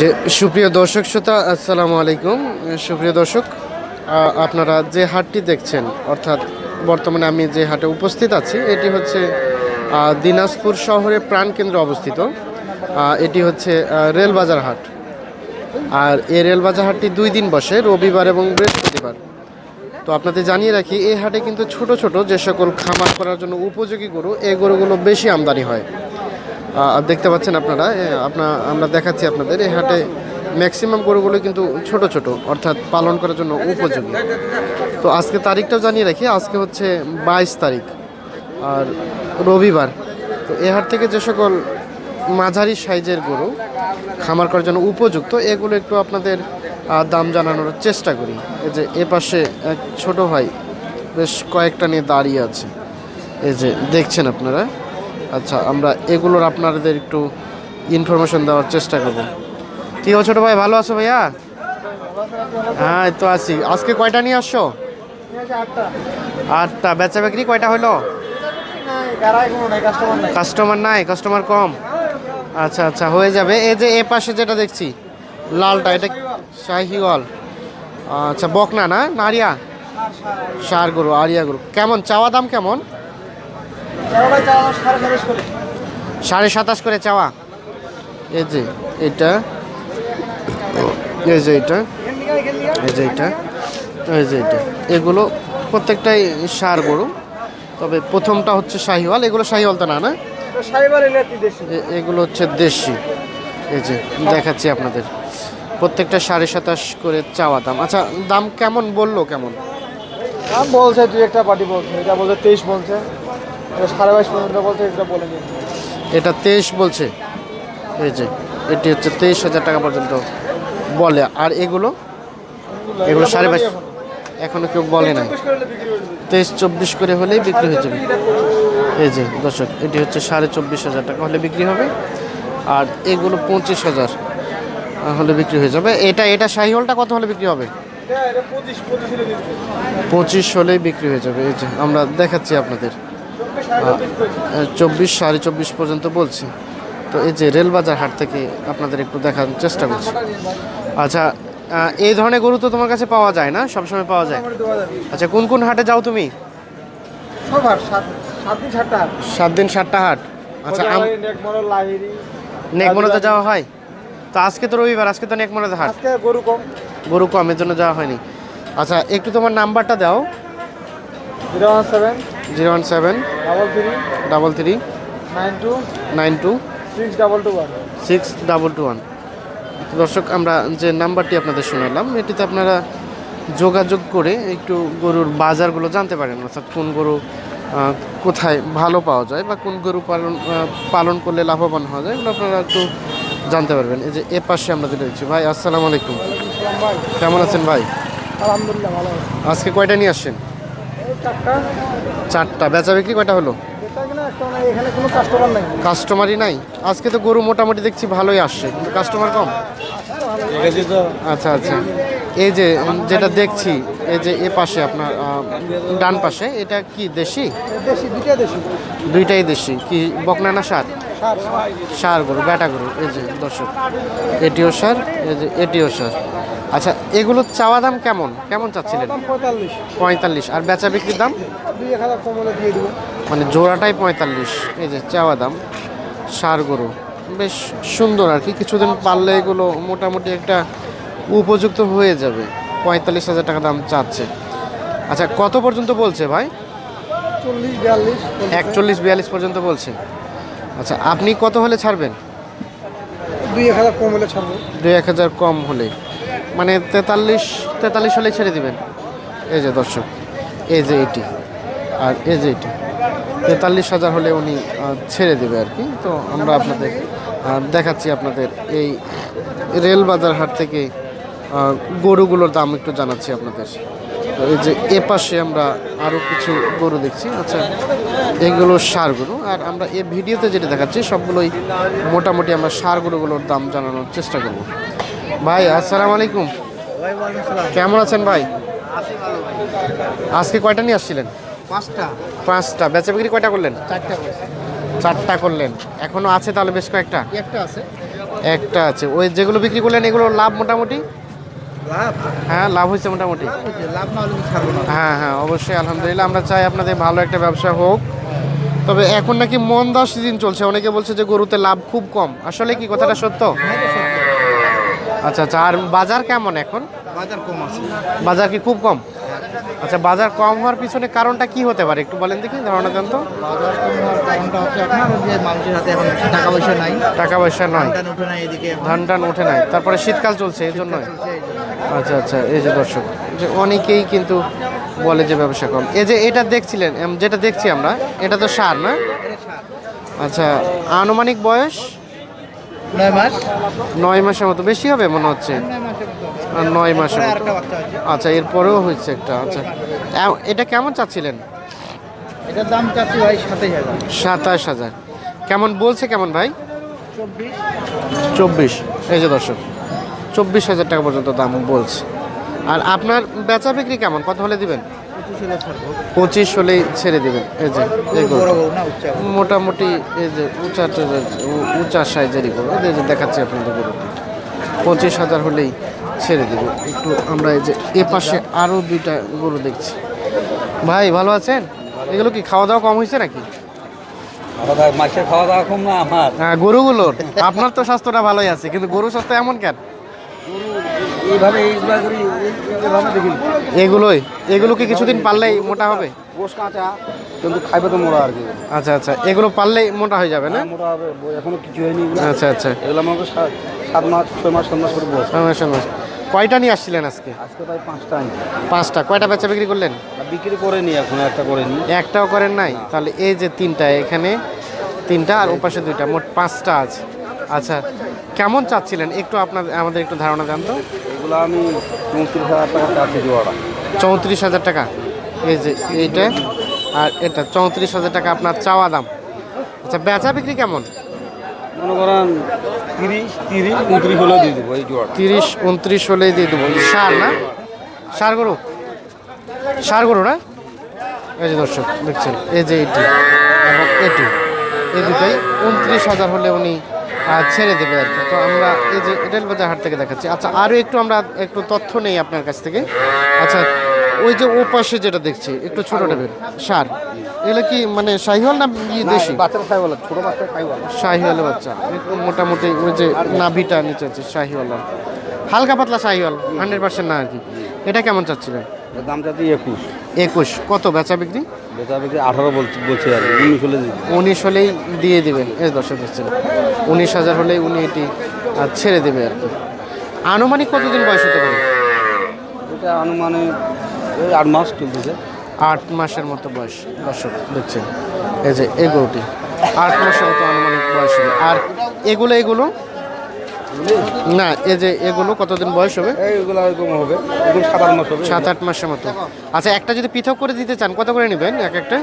যে সুপ্রিয় দর্শক শ্রোতা, আসসালামু আলাইকুম। সুপ্রিয় দর্শক আপনারা যে হাটটি দেখছেন, অর্থাৎ বর্তমানে আমি যে হাটে উপস্থিত আছি, এটি হচ্ছে দিনাজপুর শহরে প্রাণকেন্দ্র অবস্থিত। এটি হচ্ছে রেলবাজার হাট। আর এই রেলবাজার হাটটি দুই দিন বসে, রবিবার এবং বৃহস্পতিবার। তো আপনাদের জানিয়ে রাখি, এই হাটে কিন্তু ছোট ছোট যে সকল খামার করার জন্য উপযোগী গরু, এই গরুগুলো বেশি আমদানি হয়। দেখতে পাচ্ছেন আপনারা এ, আপনা আমরা দেখাচ্ছি আপনাদের এই হাটে ম্যাক্সিমাম গরুগুলো কিন্তু ছোট ছোট অর্থাৎ পালন করার জন্য উপযোগী। তো আজকে তারিখটাও জানিয়ে রাখি আজকে হচ্ছে বাইশ তারিখ আর রবিবার। তো এ হাট থেকে যে সকল মাঝারি সাইজের গরু খামার করার জন্য উপযুক্ত এগুলো একটু আপনাদের দাম জানানোর চেষ্টা করি। এই যে এ পাশে এক ছোট ভাই বেশ কয়েকটা নিয়ে দাঁড়িয়ে আছে। এই যে দেখছেন আপনারা আচ্ছা আমরা এগুলোর আপনাদের একটু ইনফরমেশন দেওয়ার চেষ্টা করব। কি হো ছোট ভাই, ভালো আছো ভাইয়া? হ্যাঁ তো আছি। আজকে কয়টা নিয়ে আসছো? আটটা। বেচা বিক্রি কয়টা হলো? কাস্টমার নাই কাস্টমার কম। আচ্ছা আচ্ছা হয়ে যাবে। এই যে এ পাশে যেটা দেখছি, লালটা, এটা শাহিওয়াল। আচ্ছা বকনা না? নারিয়া? সার গরু, আরিয়া গরু। কেমন? চাওয়া দাম কেমন? সাড়ে সাতাশ করে চাওয়া। এই যে এটা। এই যে এটা। এই যে এটা। এই যে এটা। এগুলো প্রত্যেকটাই সার গরু। তবে প্রথমটা হচ্ছে শাহিওয়াল। এগুলো শাহিওয়াল তো না না? এগুলো হচ্ছে দেশি। এই যে দেখাচ্ছি আপনাদের। প্রত্যেকটা সাড়ে সাতাশ করে চাওয়া দাম। আচ্ছা দাম কেমন বলল কেমন? দাম বলছে দুই একটা পার্টি বলছে। এটা বলছে তেইশ বলছে। সাড়ে বাইশ পর্যন্ত বলছে এটা বলে নিয়ে এটা তেইশ বলছে। এই যে এটি হচ্ছে তেইশ হাজার টাকা পর্যন্ত বলে। আর এগুলো? এগুলো সাড়ে বাইশ। এখনও কেউ বলে না তেইশ চব্বিশ করে হলেই বিক্রি হয়ে যাবে। এই যে দর্শক এটি হচ্ছে সাড়ে চব্বিশ হাজার টাকা হলে বিক্রি হবে। আর এগুলো পঁচিশ হাজার হলে বিক্রি হয়ে যাবে। এটা এটা শাহিওয়ালটা কত হলে বিক্রি হবে। পঁচিশ হলেই বিক্রি হয়ে যাবে। এই যে আমরা দেখাচ্ছি আপনাদের। চব্বিশ সাড়ে চব্বিশ পর্যন্ত বলছি। তো এই যে রেলবাজার হাট থেকে আপনাদের একটু দেখার চেষ্টা করছি। আচ্ছা এই ধরনের গরু তো তোমার কাছে পাওয়া যায় না? সবসময় পাওয়া যায়। আচ্ছা কোন কোন হাটে যাও তুমি? সাত দিন সাতটা হাট। আচ্ছা লাহিড়ি। যাওয়া হয়? তো আজকে তো রবিবার আজকে তো নেকমনোতে হাট। গরু কম। গরু কমের জন্য যাওয়া হয়নি। আচ্ছা একটু তোমার নাম্বারটা দাও। Zero one seven zero one seven double three double three nine two nine two six double two one six double two one দর্শক আমরা যে নাম্বারটি আপনাদের শোনালাম এটিতে আপনারা যোগাযোগ করে একটু গরুর বাজারগুলো জানতে পারেন অর্থাৎ কোন গরু কোথায় ভালো পাওয়া যায় বা কোন গরু পালন পালন করলে লাভবান হওয়া যায় এগুলো আপনারা একটু জানতে পারবেন। এই যে এ পাশে আমরা যেটা দেখছি ভাই আসসালামু আলাইকুম। কেমন আছেন ভাই? আলহামদুলিল্লাহ ভালো আজকে কয়টা নিয়ে আসছেন? চারটা। বেচা বিক্রি কয়টা হলো? কাস্টমারই নাই আজকে তো গরু মোটামুটি দেখছি ভালোই আসছে। কিন্তু কাস্টমার কম? আচ্ছা আচ্ছা। এই যে যেটা দেখছি এই যে এ পাশে আপনার ডান পাশে এটা কি দেশি। দুইটাই দেশি। কি বকনা না সার? সার। গরু বেটা গরু এই যে দর্শক এটিও সার এই যে এটিও সার। আচ্ছা এগুলো চাওয়া দাম কেমন? কেমন চাচ্ছিলেন? পঁয়তাল্লিশ। আর বেচা বিক্রির দাম? মানে জোড়াটাই পঁয়তাল্লিশ। এই যে চাওয়া দাম সার গরু। বেশ সুন্দর আর কি কিছুদিন পারলে এগুলো মোটামুটি একটা উপযুক্ত হয়ে যাবে। পঁয়তাল্লিশ হাজার টাকা দাম চাচ্ছে। আচ্ছা কত পর্যন্ত বলছে ভাই? চল্লিশ বিয়াল্লিশ একচল্লিশ বিয়াল্লিশ পর্যন্ত বলছে। আচ্ছা আপনি কত হলে ছাড়বেন? দুই এক হাজার কম হলে ছাড়বো। দুই এক হাজার কম হলে মানে তেতাল্লিশ তেতাল্লিশ হলে ছেড়ে দিবেন। এই যে দর্শক এই যে এটি আর এই যে এটি। তেতাল্লিশ হাজার হলে উনি ছেড়ে দেবে আর কি। তো আমরা আপনাদের দেখাচ্ছি আপনাদের এই রেল বাজার হাট থেকে গরুগুলোর দাম একটু জানাচ্ছি আপনাদের। এই যে এ পাশে আমরা আরও কিছু গরু দেখছি। আচ্ছা এগুলো সার গরু আর আমরা এ ভিডিওতে যেটা দেখাচ্ছি সবগুলোই মোটামুটি আমরা সার গরুগুলোর দাম জানানোর চেষ্টা করব। ভাই আসসালামু আলাইকুম। কেমন আছেন ভাই? আজকে কয়টা নিয়ে আসছিলেন? পাঁচটা। পাঁচটা। বেচা বিক্রি কয়টা করলেন? চারটা চারটা করলেন। এখনও আছে তাহলে বেশ কয়েকটা? একটা আছে। একটা আছে। ওই যেগুলো বিক্রি করলেন এগুলো লাভ মোটামুটি? লাভ? হ্যাঁ লাভ হয়েছে মোটামুটি। লাভ না হলে ছাড়বো না। হ্যাঁ হ্যাঁ অবশ্যই আলহামদুলিল্লাহ। আমরা চাই আপনাদের ভালো একটা ব্যবসা হোক। তবে এখন নাকি মন্দা সিজন চলছে। অনেকে বলছে যে গরুতে লাভ খুব কম। আসলে কি কথাটা সত্য? আচ্ছা আচ্ছা আর বাজার কেমন এখন? বাজার কম আছে। বাজার কি খুব কম? আচ্ছা বাজার কম হওয়ার পিছনে কারণটা কি হতে পারে? একটু বলেন দেখি ধারণা দেন তো। বাজার কম হওয়ার কারণটা হচ্ছে আপনার যে মানুষের হাতে এখন টাকা পয়সা নাই। টাকা পয়সা নয় ধান উঠে নাই এদিকে। ধান টান ওঠে নাই। তারপরে শীতকাল চলছে এই জন্যই। চলছে এই জন্য। আচ্ছা আচ্ছা এই যে দর্শক যে অনেকেই কিন্তু বলে যে ব্যবসা কম। এই যে এটা দেখছিলেন যেটা দেখছি আমরা এটা তো সার না? আচ্ছা আনুমানিক বয়স? নয় মাস। নয় মাসের মতো বেশি হবে মনে হচ্ছে? নয় মাসের মতো আচ্ছা এরপরেও হয়েছে একটা আচ্ছা। এটা কেমন চাচ্ছিলেন? এটার দাম চাচ্ছি ভাই সাতাইশ হাজার। সাতাশ হাজার। কেমন বলছে কেমন ভাই? চব্বিশ। চব্বিশ এই যে দর্শক। চব্বিশ হাজার টাকা পর্যন্ত দাম বলছে। আর আপনার বেচা বিক্রি কেমন? কত হলে দিবেন? পঁচিশ হলেই ছেড়ে দেবেন। এই যে। মোটামুটি এই যে উঁচা উঁচা সাইজেরই গরু এই যে দেখাচ্ছি আপনাদের গরু পঁচিশ হাজার হলেই ছেড়ে দেবে। একটু আমরা এই যে এ পাশে আরও দুইটা গরু দেখছি। ভাই ভালো আছেন? এগুলো কি খাওয়া দাওয়া কম হয়েছে নাকি? খাওয়া দাওয়া খাওয়া দাওয়া কম না আমার। হ্যাঁ গরুগুলোর। আপনার তো স্বাস্থ্যটা ভালোই আছে কিন্তু গরু স্বাস্থ্য এমন কেন? এইভাবে দেখি এগুলোই? এগুলো কি কিছুদিন পারলেই মোটা হবে? গোস কাঁচা কিন্তু খাইবে তো মোড়া আর কি। আচ্ছা আচ্ছা। এগুলো পারলেই মোটা হয়ে যাবে না? মোটা হবে। এখনও কিছু হয়নি আচ্ছা আচ্ছা। এগুলো আমাকে সাত সাত মাস ছয় মাস সাত মাস করে বসে সমস্যা সমস্যা। কয়টা নিয়ে আসছিলেন আজকে? আজকে তাই পাঁচটা পাঁচটা। কয়টা বেচা বিক্রি করলেন? বিক্রি করে নি এখন একটা করে নি একটাও করেন নাই? তাহলে এই যে তিনটা এখানে তিনটা আর ওপাশে দুইটা মোট পাঁচটা আছে। আচ্ছা কেমন চাচ্ছিলেন? একটু আপনার আমাদের একটু ধারণা দেন তো। এগুলো আমি চৌত্রিশ হাজার টাকা চাচ্ছি চৌত্রিশ হাজার টাকা। এই যে এইটা আর এটা চৌত্রিশ হাজার টাকা আপনার চাওয়া দাম। আচ্ছা বেচা বিক্রি কেমন? মনে করেন তিরিশ তিরিশ উনত্রিশ হলেও দিয়ে দেবো এই তিরিশ উনত্রিশ হলেই দিয়ে দেবো। সার না? সার গরু? সার গরু না? এই যে দর্শক দেখছেন এই যে এটি এবং এটি। এই দুটাই উনত্রিশ হাজার হলে উনি ছেড়ে দেবে আর কি। তো আমরা এই যে রেল বাজার হাট থেকে দেখাচ্ছি। আচ্ছা আরও একটু আমরা একটু তথ্য নেই আপনার কাছ থেকে। আচ্ছা ওই যে ও পাশে যেটা দেখছি একটু ছোট নেবেন সার এগুলো কি মানে শাহিওয়াল না দেশি? ছোটো বাচ্চা। একটু মোটামুটি ওই যে নাভিটা নিচে আছে শাহিওয়াল হালকা পাতলা শাহিওয়াল হান্ড্রেড পার্সেন্ট না আর কি। এটা কেমন চাচ্ছিলেন? দাম চাচ্ছি একুশ। একুশ। কত বেচা বিক্রি? বেচা বিক্রি আঠারো বলছি আর উনিশ হলে উনিশ হলেই দিয়ে দিবেন এই দর্শক দেখছেন উনিশ হাজার হলেই উনি এটি ছেড়ে দেবে আর কি। আনুমানিক কতদিন বয়স হতে পারে? এটা আনুমানিক আট মাস চলতেছে। আট মাসের মতো বয়স দর্শক দেখছেন এই যে এগুলোটি আট মাসের মতো আনুমানিক বয়স আর এগুলো এগুলো? না এই যে এগুলো কতদিন বয়স হবে? এইগুলো এরকম হবে এগুলো সাত আট মাস হবে। সাত আট মাসের মতো। আচ্ছা একটা যদি পৃথক করে দিতে চান কত করে নেবেন এক একটা?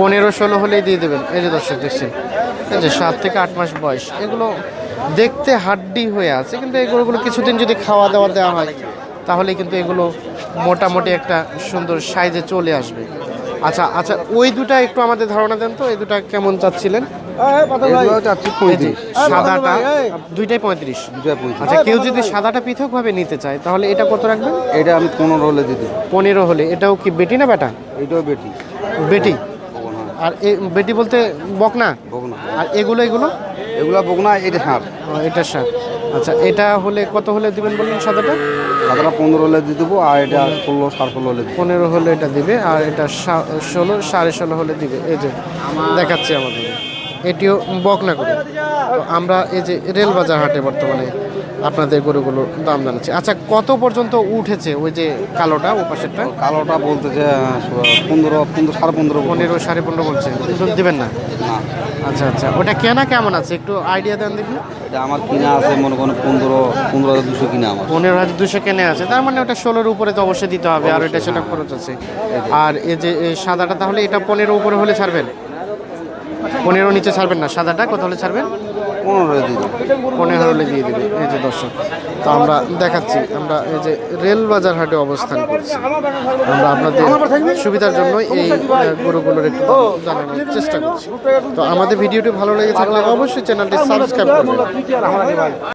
পনেরো ষোলো হলেই দিয়ে দেবেন। এই যে দর্শক দেখছেন? এই যে সাত থেকে আট মাস বয়স। এগুলো দেখতে হাড্ডি হয়ে আছে কিন্তু এগুলোগুলো কিছুদিন যদি খাওয়া দাওয়া দেওয়া হয় তাহলে কিন্তু এগুলো মোটামুটি একটা সুন্দর সাইজে চলে আসবে। আচ্ছা আচ্ছা ওই দুটা একটু আমাদের ধারণা দেন তো এই দুটা কেমন চাচ্ছিলেন? সাদাটা দুইটাই পঁয়ত্রিশ। দুটা আচ্ছা কেউ যদি সাদাটা পৃথকভাবে নিতে চায় তাহলে এটা কত রাখবেন? এটা আমি পনেরো হলে দিয়ে দেবো। পনেরো হলে। এটাও কি বেটি না বেটা? এইটাও বেটি। বেটি। আর এ বেটি বলতে বকনা? বগনা। আর এগুলো এগুলো? এগুলা বগনা এটা এটা সার আচ্ছা এটা হলে কত হলে দিবেন বললেন সাদাটা? সাতটা পনেরো হলে দিয়ে দেবো আর এটা ষোলো সাড়ে ষোলো হলে পনেরো হলে এটা দিবে আর এটা সা- ষোলো সাড়ে ষোলো হলে দিবে। এই যে দেখাচ্ছি আমাদের। এটিও বকনা করে তো আমরা এই যে রেলবাজার হাটে বর্তমানে আপনাদের গরুগুলোর দাম জানাচ্ছি। আচ্ছা কত পর্যন্ত উঠেছে ওই যে কালোটা ও পাশেরটা? কালোটা বলতে যে পনেরো পনেরো সাড়ে পনেরো পনেরো সাড়ে পনেরো বলছে। দিবেন না? না। আচ্ছা আচ্ছা ওটা কেনা কেমন আছে? একটু আইডিয়া দেন দেখি। এটা আমার কিনা আছে মনে করেন পনেরো পনেরো হাজার দুশো কিনা আমার। পনেরো হাজার দুশো কেনে আছে। তার মানে ওটা ষোলোর উপরে তো অবশ্যই দিতে হবে আর এটা সেটা খরচ আছে। আর এই যে সাদাটা তাহলে এটা পনেরো উপরে হলে ছাড়বেন? পনেরো নিচে ছাড়বেন না সাদাটা কত হলে ছাড়বেন? পনেরো দিয়ে দেবে পনেরো হলে দিয়ে দেবে এই যে দর্শক তো আমরা দেখাচ্ছি আমরা এই যে রেলবাজার হাটে অবস্থান করছি। আমরা আপনাদের সুবিধার জন্য এই গরুগুলোর একটু জানানোর চেষ্টা করছি। তো আমাদের ভিডিওটি ভালো লেগে থাকলে অবশ্যই চ্যানেলটি সাবস্ক্রাইব করবেন।